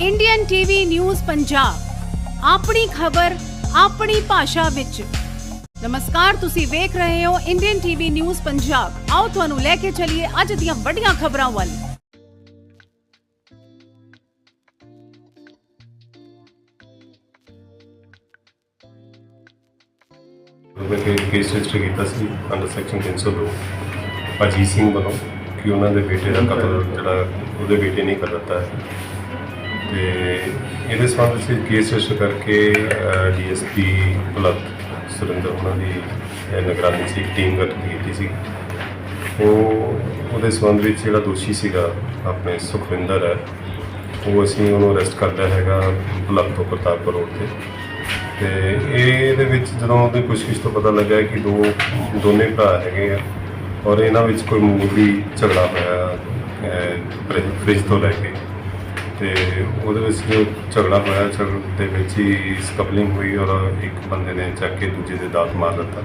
Indian TV news Punjab ਆਪਣੀ ਖਬਰ, ਆਪਣੀ ਭਾਸ਼ਾ ਵਿੱਚ। ਨਮਸਕਾਰ, ਤੁਸੀਂ ਵੇਖ ਰਹੇ ਹੋ ਇੰਡੀਅਨ ਟੀਵੀ ਨਿਊਜ਼ ਪੰਜਾਬ ਆਓ ਤੁਹਾਨੂੰ ਲੈ ਕੇ ਚੱਲੀਏ ਅੱਜ ਦੀਆਂ ਵੱਡੀਆਂ ਖਬਰਾਂ ਵੱਲ। ਉਹਦੇ ਕੇ ਕੇਸ ਰਜਿਸਟਰ ਕੀਤਾ ਸੀ ਅੰਡਰ ਸੈਕਸ਼ਨ 302 ਅਜੀਤ ਸਿੰਘ ਵੱਲੋਂ ਕਿ ਉਹਨਾਂ ਦੇ ਬੇਟੇ ਦਾ ਕਤਲ ਜਿਹੜਾ ਉਹਦੇ ਬੇਟੇ ਨੇ ਕਰ ਦਿੱਤਾ ਹੈ। ਤੇ ਇਹਦੇ ਸੰਬੰਧ ਵਿੱਚ ਕੇਸ ਰਜਿਸਟਰ ਕਰਕੇ ਡੀਐਸਪੀ ਪੁਲਤ ਸੁਰਿੰਦਰ ਉਹਨਾਂ ਦੀ ਨਿਗਰਾਨੀ 'ਚ ਇੱਕ ਟੀਮ ਗਠਿਤ ਕੀਤੀ ਸੀ। ਉਹ ਉਹਦੇ ਸੰਬੰਧ ਵਿੱਚ ਜਿਹੜਾ ਦੋਸ਼ੀ ਸੀਗਾ ਆਪਣੇ ਸੁਖਵਿੰਦਰ ਹੈ ਉਹ ਅਸੀਂ ਉਹਨੂੰ ਅਰੈਸਟ ਕਰਦਾ ਹੈਗਾ ਪੁਲਤ ਤੋਂ ਪ੍ਰਤਾਪਪੁਰ ਰੋਡ ਤੇ। ਤੇ ਇਹਦੇ ਵਿੱਚ ਜਦੋਂ ਉਹਦੀ ਪੁੱਛਗਿੱਛ ਤੋਂ ਪਤਾ ਲੱਗਾ ਕਿ ਦੋ ਦੋਨੇ ਭਰਾ ਹੈਗੇ ਆ ਔਰ ਇਹਨਾਂ ਵਿੱਚ ਕੋਈ ਮਾਮੂਲੀ ਝਗੜਾ ਹੋਇਆ ਅਹ, ਫਰਿੱਜ ਤੋਂ ਲੈ ਕੇ ਤੇ ਉਹਦੇ ਵਿੱਚ ਜੋ ਝਗੜਾ ਹੋਇਆ ਝਗੜੇ ਦੇ ਵਿੱਚ ਹੀ ਸਕਪਲਿੰਗ ਹੋਈ ਔਰ ਇੱਕ ਬੰਦੇ ਨੇ ਚੱਕ ਕੇ ਦੂਜੇ ਦੇ ਦਾਤ ਮਾਰ ਦਿੱਤਾ।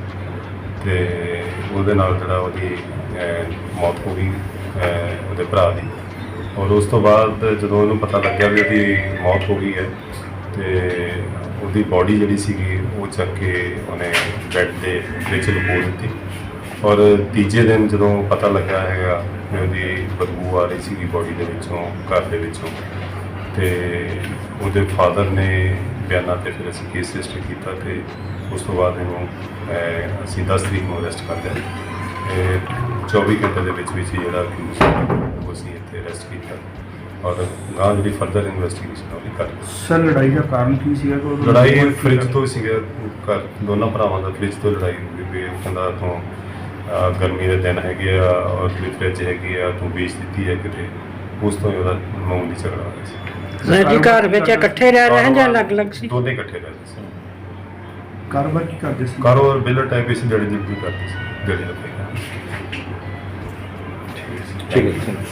ਤੇ ਉਹਦੇ ਨਾਲ ਜਿਹੜਾ ਉਹਦੀ ਅਹ, ਮੌਤ ਹੋ ਗਈ ਅਹ, ਉਹਦੇ ਭਰਾ ਦੀ। ਔਰ ਉਸ ਤੋਂ ਬਾਅਦ ਜਦੋਂ ਉਹਨੂੰ ਪਤਾ ਲੱਗਿਆ ਵੀ ਉਹਦੀ ਮੌਤ ਹੋ ਗਈ ਹੈ ਤੇ ਉਹਦੀ ਬਾਡੀ ਜਿਹੜੀ ਸੀਗੀ ਉਹ ਚੱਕ ਕੇ ਉਹਨੇ ਬੈੱਡ ਦੇ ਵਿੱਚ ਲੁਕੋ ਦਿੱਤੀ। ਔਰ ਤੀਜੇ ਦਿਨ ਜਦੋਂ ਪਤਾ ਲੱਗਾ ਹੈਗਾ ਕਿ ਉਹਦੀ ਬਦਬੂ ਆ ਰਹੀ ਸੀਗੀ ਬਾਡੀ ਦੇ ਵਿੱਚੋਂ ਘਰ ਦੇ ਵਿੱਚੋਂ ਤੇ ਉਹਦੇ ਫਾਦਰ ਨੇ ਬਿਆਨਾਂ ਤੇ ਫਿਰ ਅਸੀਂ ਕੇਸ ਰਜਿਸਟਰ ਕੀਤਾ ਤੇ ਉਸ ਤੋਂ ਬਾਅਦ ਇਹਨੂੰ ਅਸੀਂ 10 ਤਰੀਕ ਨੂੰ ਅਰੈਸਟ ਕਰ ਲਿਆ। ਇਹ 24 ਘੰਟੇ ਦੇ ਵਿੱਚ ਵਿੱਚ ਜਿਹੜਾ ਸੀ ਉਹ ਅਸੀਂ ਇੱਥੇ ਅਰੈਸਟ ਕੀਤਾ। ਔਰ ਗਾਂ ਜਿਹੜੀ ਫਰਦਰ ਇਨਵੈਸਟੀਗੇਸ਼ਨ ਉਹ ਵੀ ਕਰ ਸਰ ਲੜਾਈ ਦਾ ਕਾਰਨ ਕੀ ਸੀਗਾ? ਕਿ ਉਦੋਂ- ਲੜਾਈ ਫ੍ਰਿਜ ਤੋਂ ਸੀਗਾ ਘਰ ਦੋਨਾਂ ਭਰਾਵਾਂ ਦਾ ਫ੍ਰਿਜ ਤੋਂ ਲੜਾਈ ਹੋ ਗਈ ਵੀ ਕਹਿੰਦਾ ਤੂੰ ਗਰਮੀ ਦੇ ਦਿਨ ਹੈਗੇ ਆ ਔਰ ਫ੍ਰਿਜ ਹੈਗੀ ਆ ਤੂੰ ਵੇਚ ਦਿੱਤੀ ਹੈ ਕਿਤੇ ਉਸ ਤੋਂ ਹੀ ਉਹਦਾ ਮਾਮੂਲੀ ਝਗੜਾ ਹੋਇਆ ਸੀ। ਸਰ ਜੀ ਘਰ ਵਿੱਚ ਇਕੱਠੇ ਰਹਿ ਰਹੇ ਹਨ ਜਾਂ ਅਲੱਗ-ਅਲੱਗ ਸੀ? ਦੋਨੇ ਇਕੱਠੇ ਰਹਿੰਦੇ ਸੀ। ਕਾਰੋਬਾਰ ਕੀ ਕਰਦੇ ਸੀ? ਕਾਰੋਬਾਰ ਬਿਲਰ ਟਾਈਪ ਇਸ ਜੜੀ ਦੀ ਕਰਦੇ ਸੀ ਜੜੀ ਦਾ ਠੀਕ ਹੈ।